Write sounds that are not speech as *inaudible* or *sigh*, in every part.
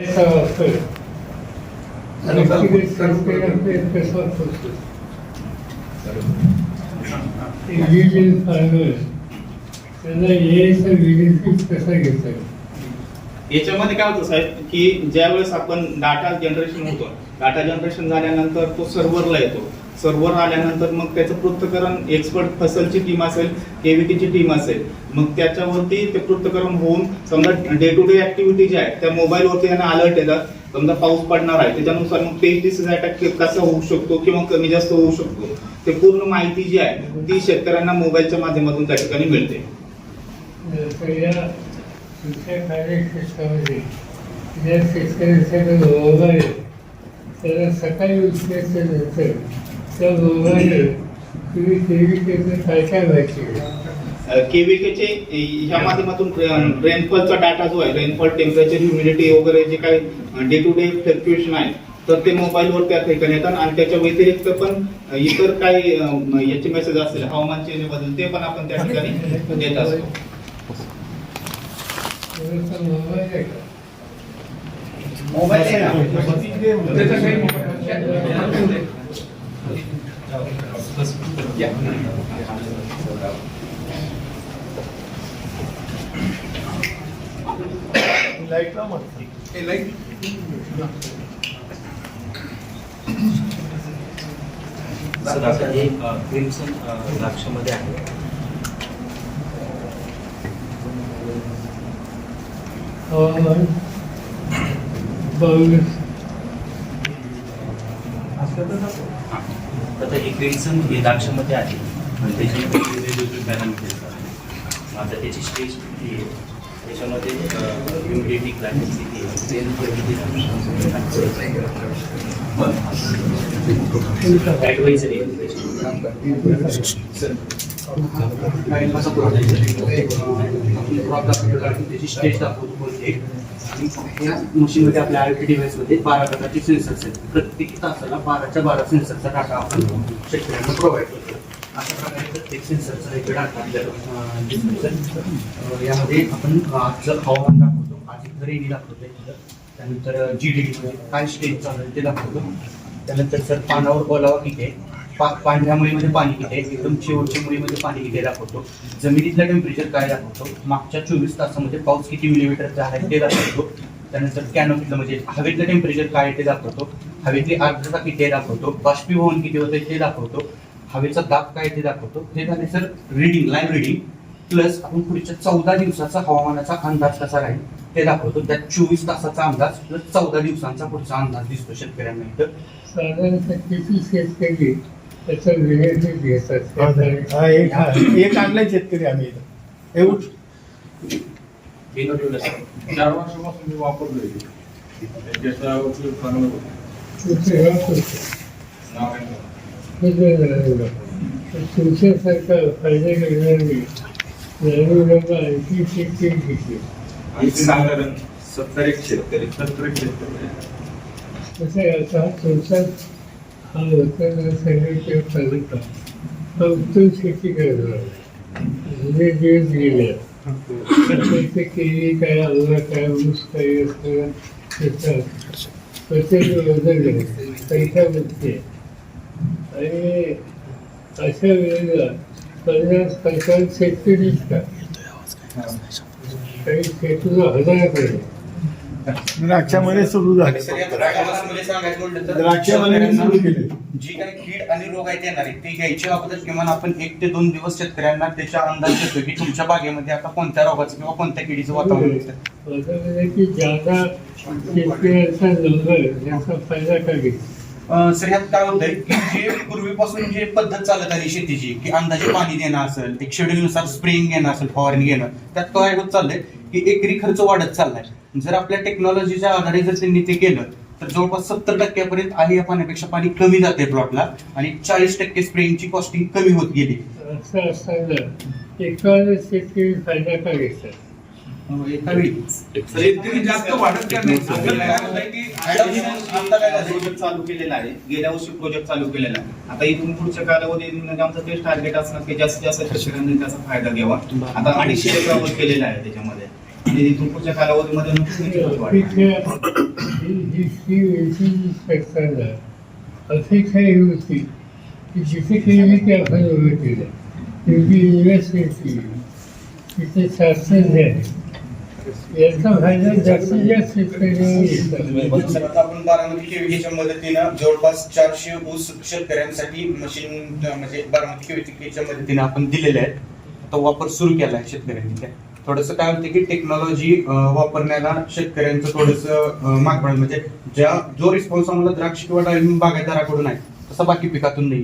Farmers त्यांना benefit कसा घेता येईल याच्यामध्ये काय होतं साहेब की ज्यावेळेस आपण डाटा जनरेशन होतो डाटा जनरेशन झाल्यानंतर तो सर्व्हरला येतो. सर्व्हर आल्यानंतर मग त्याचं पृथ्थकरण एक्सपर्ट फसलची टीम असेल केव्हीटीची टीम असेल मग त्याच्यावरती ते पृथ्थकरण होऊन समजा डे टू डे ऍक्टिव्हिटी ज्या आहेत त्या मोबाईलवरती त्यांना अलर्ट येतात. समजा पाऊस पडणार आहे त्याच्यानुसार मग पेज डिसीज अटॅक कसा होऊ शकतो किंवा कमी जास्त होऊ शकतो ते पूर्ण माहिती जी आहे ती शेतकऱ्यांना मोबाईलच्या माध्यमातून त्या ठिकाणी मिळते. तर या तुमच्या त्या दोघांनी तुम्ही केवी त्याचं काय काय माहिती केव्हीकेचे ह्या माध्यमातून रेनफॉलचा डाटा जो आहे रेनफॉल टेम्परेचर ह्युमिडिटी वगैरे जे काही डे टू डे फ्लक्च्युएशन आहे तर ते मोबाईलवर त्या ठिकाणी येतात आणि त्याच्या व्यतिरिक्त पण इतर काही याचे मेसेज असतील हवामान चेंजबद्दल ते पण आपण त्या ठिकाणी देत असतो. मोबाईल थोडासा मोबाईल आहे का सर आता हे क्रिम्सन द्राक्षामध्ये आहे हवामान बावीस आता हे क्रिम्सन हे द्राक्षामध्ये आहे. आणि त्याच्यामध्ये *coughs* वेगवेगळे पॅरामीटर्स आहेत. आता त्याची स्टेज किती आहे? त्याच्यामध्ये ह्युमिडिटी क्लायमेट किती आहे? ॲडवायझरी त्याची स्टेज दाखवतो कोणते आणि मशीनमध्ये आपल्या आय टी डिव्हाइसमध्ये बारा प्रकारचे सेन्सर्स आहेत प्रत्येक तासाला बाराच्या बारा सेन्सरचा डाटा आपण शेतकऱ्यांना प्रोव्हाइड करतो अशा प्रकारे प्रत्येक सेन्सरचा एक डाटा आपल्याला यामध्ये आपण आजचं हवामान दाखवतो आज इथं रेनी दाखवतो त्यानंतर जी डी मध्ये काय स्टेज चालू आहे ते दाखवतो त्यानंतर सर पानावर बोलावा किती आहे पा पांढऱ्या मुळीमध्ये पाणी किती आहे? एकदम शेवटच्या मुळीमध्ये पाणी किती दाखवतो. जमिनीतलं टेम्परेचर काय दाखवतो? मागच्या चोवीस तासामध्ये पाऊस किती मिलीमीटरचा आहे ते दाखवतो. त्यानंतर कॅनोपीतलं म्हणजे हवेतलं टेम्परेचर काय आहे ते दाखवतो. हवेतली आर्द्रता किती आहे दाखवतो. बाष्पीभवन किती होते ते दाखवतो. हवेचा दाब काय आहे ते दाखवतो. हे झाले sir reading live reading plus आपण पुढच्या चौदा दिवसाचा हवामानाचा अंदाज कसा राहील ते दाखवतो. त्यात चोवीस तासाचा अंदाज प्लस चौदा दिवसांचा पुढचा अंदाज दिसतो शेतकऱ्यांना इथं. साधारण शेतकरी त्याचा बेनिफिट घेतात हा एक हा एक आणलाय शेतकरी आम्ही इथं. हे उठ. चार वर्षापासून मी वापरतोय त्याचा उपयोग चांगला होतो. हे. हे तुमच्यासारखा फायदा घेणारी लोक आणखी शेतकरी आणखी साधारण सत्तर एक शेतकरी सत्तर एक शेतकरी. कसं आहे आता तुमचा हा. होताना सगळे तालुका हा उत्तम शेती करणार म्हणजे दिवस गेले प्रत्येक केळी काय आंबा काय ऊस काही असतं त्याचा प्रत्येक वजन बघते आणि अशा वेळेला पन्नास पंचावन्न शेतकरीच का काही शेतीला हजार द्राक्षामध्ये सुरू झाले. द्राक्षामध्ये सुरू केले. जी काही कीड आणि रोग आहेत येणार ते घ्यायच्या अगोदर किमान आपण एक ते दोन दिवस शेतकऱ्यांना त्याचा अंदाज देतो की तुमच्या बागेमध्ये आता कोणत्या रोगाचं किंवा कोणत्या किडीचं वातावरण दिसतं सर यात काय होतंय की जे पूर्वीपासून जे पद्धत चालत आली शेतीची की अंदाजे पाणी देणं असेल एक शेड्यूल नुसार स्प्रेइंग घेणं असेल फवारणी घेणं त्यात काय होत चाललंय. की एकरी खर्च वाढत चाललाय. जर आपल्या टेक्नॉलॉजीच्या आधारे जर त्यांनी ते केलं तर जवळपास सत्तर टक्क्यापर्यंत आहे या पाण्यापेक्षा पाणी कमी जाते प्लॉटला आणि चाळीस टक्के स्प्रेइंगची कॉस्टिंग कमी होत गेली. असं असताना शेतकरी फायदा घेतात शेतकरी जास्त वाढत नाही? प्रोजेक्ट चालू केलेला आहे. गेल्या वर्षी प्रोजेक्ट चालू केलेला आहे. आता इथून पुढच्या कालावधीमध्ये आमचं तेच टार्गेट असणार की जास्तीत जास्त शेतकऱ्यांनी त्याचा फायदा घ्यावा. आता अडीचशे एकरावर केलेला आहे त्याच्यामध्ये. आणि इथून कालावधीमध्ये नक्कीच त्याची वाढ. होती की जिथे केली ते आपण उभं केलं त्यांची इन्व्हेस्टमेंट केली तिथे शासन आहे याचा फायदा जास्तीत जास्त शेतकऱ्यांना आपण बारामती मदतीनं जवळपास चारशे ऊस शेतकऱ्यांसाठी मशीन म्हणजे बारामती केच्या मदतीनं आपण दिलेले आहेत आता वापर सुरू केला आहे शेतकऱ्यांनी काय थोडंसं काय होतं की टेक्नॉलॉजी वापरण्याला शेतकऱ्यांचं थोडंसं मागपड म्हणजे ज्या जो रिस्पॉन्स आम्हाला द्राक्ष किंवा डाळिंब बागायतदाराकडून आहे तसा बाकी पिकातून नाही.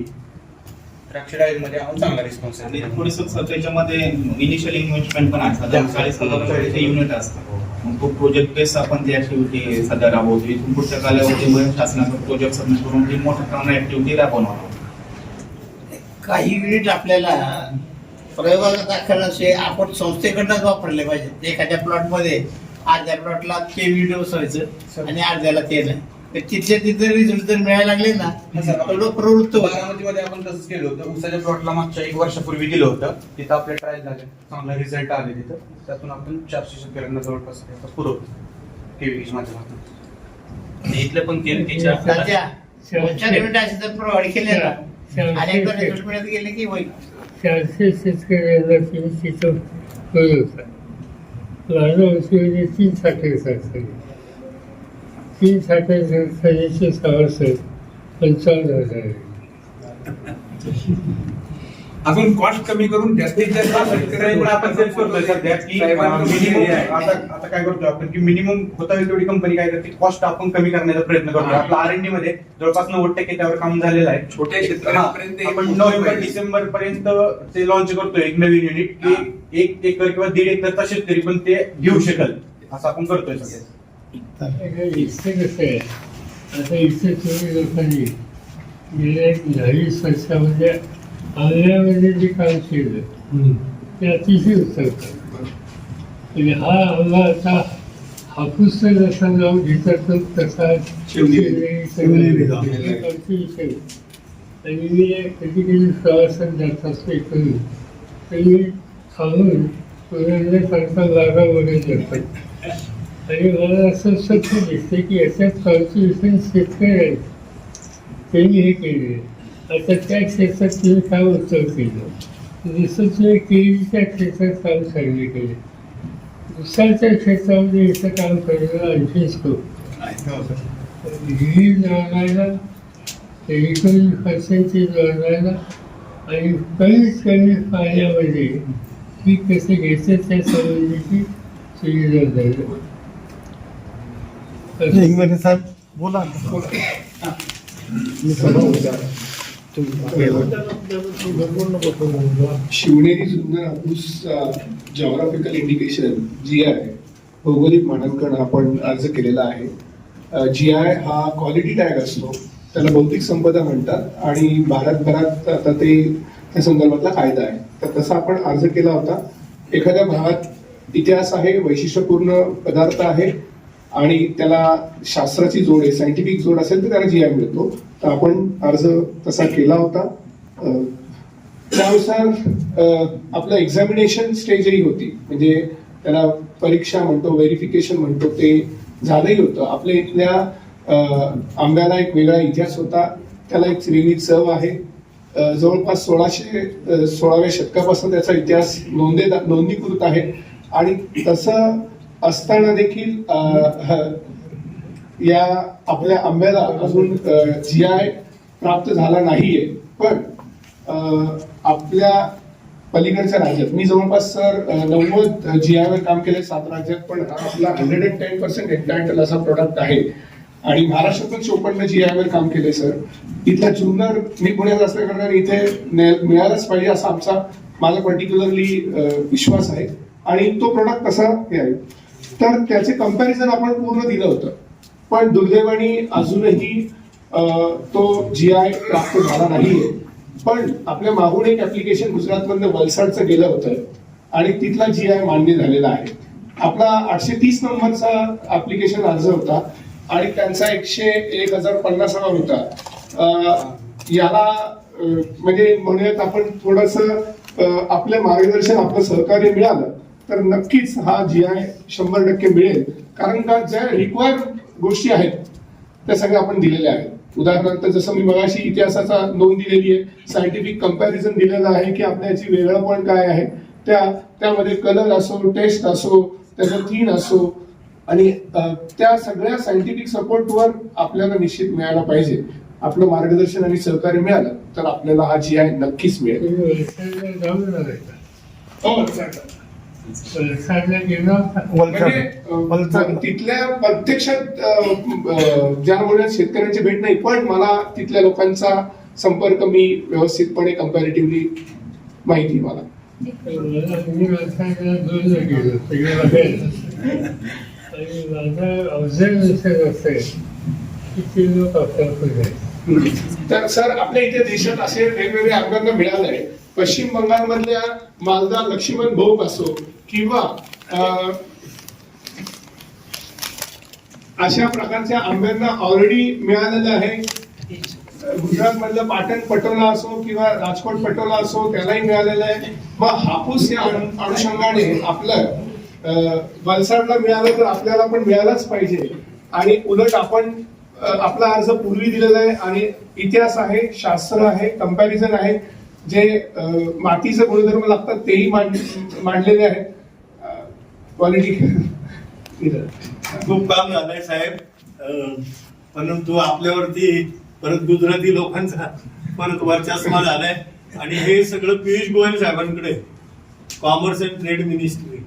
द्राक्ष डाळिंबमध्ये आम्हाला चांगला रिस्पॉन्स आणि थोडस त्याच्यामध्ये इनिशियल इन्व्हेस्टमेंट पण चाळीस हजार युनिट असतं मग तो प्रोजेक्ट बेस आपण ऍक्टिव्हिटी सध्या राबवतो इथून पुढच्या कालावधीमध्ये शासनाचा प्रोजेक्ट सबमिट करून ती मोठ्या प्रमाणात ऍक्टिव्हिटी राबवणार. काही युनिट आपल्याला प्रयोगाला दाखवण्याचे आपण संस्थेकडनंच वापरले पाहिजे. एखाद्या प्लॉटमध्ये अर्ध्या प्लॉटला के व्हिडिओ बसवायचं आणि अर्ध्याला ते नाही. तर तिथल्या तिथे रिझल्ट जर मिळायला लागले ना तर लोक प्रवृत्त होतात बारामतीमध्ये आपण तसंच केलं होतं. उसाच्या प्लॉटला मागच्या एक वर्षापूर्वी दिलं होतं. तिथं आपले ट्रायल झाले. चांगला रिझल्ट आले तिथं. त्यातून आपण चारशे शेतकऱ्यांना जवळपास त्याचा पुरवतो. केवीच्या माध्यमातून. आणि इथलं पण युनिट असे जर प्रोव्हाइड केले ना आणि एकदा रिझल्ट मिळत गेले की होईल. चारशे शेतकऱ्यांना तुम्ही तिथं कळवता माझ्या वर्षी तीन साखर कारखाने तीन साखर कारखान्याचे सभासद पंचावन्न हजार अजून कॉस्ट कमी करून जास्तीत जास्त शेतकऱ्यांना आपण सेल्फ करतोय सध्या की मिनिमम आता आता काय करतोय आपण की मिनिमम होता होईल तेवढी कंपनी काय करते? कॉस्ट आपण कमी करण्याचा प्रयत्न करतोय. आपला आरमध्ये जवळपास नव्वद टक्के त्यावर काम झालेलं आहे. छोट्या शेतकऱ्यांपर्यंत हा, आपण नोव्हेंबर डिसेंबर पर्यंत ते लॉन्च करतोय एक नवीन युनिट की एक एकर किंवा दीड एकरचा शेतकरी पण ते घेऊ शकेल. असं आपण करतोय सध्या आता इथे कसं आहे? आता इथे तुम्ही लोकांनी गेल्या दहावी वर्षामध्ये आंध्रामध्ये जे काम केलं ते अतिशय उत्तम काम. म्हणजे हा आंबा आता हापूस तर जसा नाव घेतात तसा विषय. आणि मी कधी कधी प्रवासात जात असतो इकडून तर मी थांबून पुण्याला सांगता लागा वगैरे जातात आणि मला असं सत्य दिसते की याच्यात कॉन्ट्रीब्युशन शेतकरी आहेत. त्यांनी हे केले आता त्या क्षेत्रात तुम्ही काय उत्तर केलं? जसं तुम्ही केळीच्या क्षेत्रात काम चांगले केले. दुसऱ्याच्या क्षेत्रामध्ये इथं काम करणं आणखी स्कोप. ही जोडायला एकूण पर्सेंटेज जोडायला आणि कमीत कमी पाण्यामध्ये पीक कसं घ्यायचं त्या संबंधीची सुविधा मिनिट साहेब. बोला. शिवनेरी सुंदर Hapus geographical indication G I भौगोलिक मानांकन आपण अर्ज केलेला आहे. जी आय हा क्वालिटी टॅग असतो. त्याला भौतिक संपदा म्हणतात आणि भारतभरात आता ते त्या संदर्भातला कायदा आहे. तर तसा आपण अर्ज केला होता. एखाद्या भागात इतिहास आहे वैशिष्ट्यपूर्ण पदार्थ आहे आणि त्याला शास्त्राची जोड आहे सायंटिफिक जोड असेल तर त्याला जी आय मिळतो. तर आपण अर्ज तसा केला होता. त्यानुसार आपलं एक्झामिनेशन स्टेजही होती. म्हणजे त्याला परीक्षा म्हणतो व्हेरिफिकेशन म्हणतो ते झालंही होतं. आपल्या इथल्या आंब्याला एक वेगळा इतिहास होता. त्याला एक वेगळी चव आहे. जवळपास सोळाशे सोळाव्या शतकापासून त्याचा इतिहास नोंदे नोंदणीकृत आहे. आणि तसं असताना देखील ह- या आपल्या आंब्याला अजून जी आय प्राप्त झाला नाहीये. पण आपल्या पलीकडच्या राज्यात मी जवळपास सर नव्वद जी आय वर काम केले सात राज्यात पण आपला हंड्रेड अँड टेन पर्सेंट एक्टायंटल असा प्रोडक्ट आहे. आणि महाराष्ट्रातून चोपन्न जी आय वर काम केले सर. इथला जुन्नर मी पुण्यात असल्या कारणाने इथे ने- पाहिजे असा आमचा माझा पर्टिक्युलरली विश्वास आहे. आणि तो प्रोडक्ट कसा हे आहे. तर त्याचे कंपॅरिझन आपण पूर्ण दिलं होतं. पण दुर्दैवाने अजूनही तो जी आय प्राप्त झाला नाहीये. पण आपल्या मागून एक ऍप्लिकेशन गुजरातमधनं वलसाडचं गेलं होतं आणि तिथला जी आय मान्य झालेला आहे. आपला आठशे तीस नंबरचा ऍप्लिकेशन अर्ज होता आणि त्यांचा एकशे एक हजार पन्नासावा होता. याला म्हणजे म्हणूयात आपण थोडस आपलं मार्गदर्शन आपलं सहकार्य मिळालं. तर नक्कीच हा जी आय शंभर टक्के मिळेल. कारण का ज्या रिक्वायर गोष्टी आहेत त्या सगळ्या आपण दिलेल्या आहेत. उदाहरणार्थ जसं मी मगाशी इतिहासाचा नोंद दिलेली आहे सायंटिफिक कंपॅरिझन दिलेलं आहे की आपल्याची वेगळं पण काय आहे. त्या त्यामध्ये कलर असो टेस्ट असो त्याचं थीन असो आणि त्या सगळ्या सायंटिफिक सपोर्टवर आपल्याला निश्चित मिळायला पाहिजे. आपलं मार्गदर्शन आणि सहकार्य मिळालं तर आपल्याला हा जी आहे नक्कीच मिळेल. म्हणजे अ, तिथल्या प्रत्यक्षात अ, ज्या शेतकऱ्यांची भेट नाही पण मला तिथल्या लोकांचा संपर्क मी व्यवस्थितपणे कम्पॅरेटिव्हली माहिती मला. तर सर आपल्या इथे देशात असे वेगवेगळे आमदारांना मिळाले आहे पश्चिम बंगालमधल्या मालदा लक्ष्मण भोग असो किंवा अशा प्रकारच्या आंब्यांना ऑलरेडी मिळालेलं आहे. गुजरात मधलं पाटण पटोला असो किंवा राजकोट पटोला असो त्यालाही मिळालेलं आहे. मग हापूस या अनुषंगाने आपलं वलसाडला मिळालं तर आपल्याला पण मिळालंच पाहिजे. आणि उलट आपण आपला अर्ज पूर्वी दिलेला आहे आणि इतिहास आहे शास्त्र आहे कंपॅरिझन आहे. जे मातीचे गुणधर्म लागतात तेही मांड मांडलेले आहेत. क्वालिटी खूप काम झालंय साहेब. परंतु आपल्यावरती परत गुजराती लोकांचा परत वर्चस्व झालाय. आणि हे सगळं Piyush Goyal साहेबांकडे. Commerce and trade ministry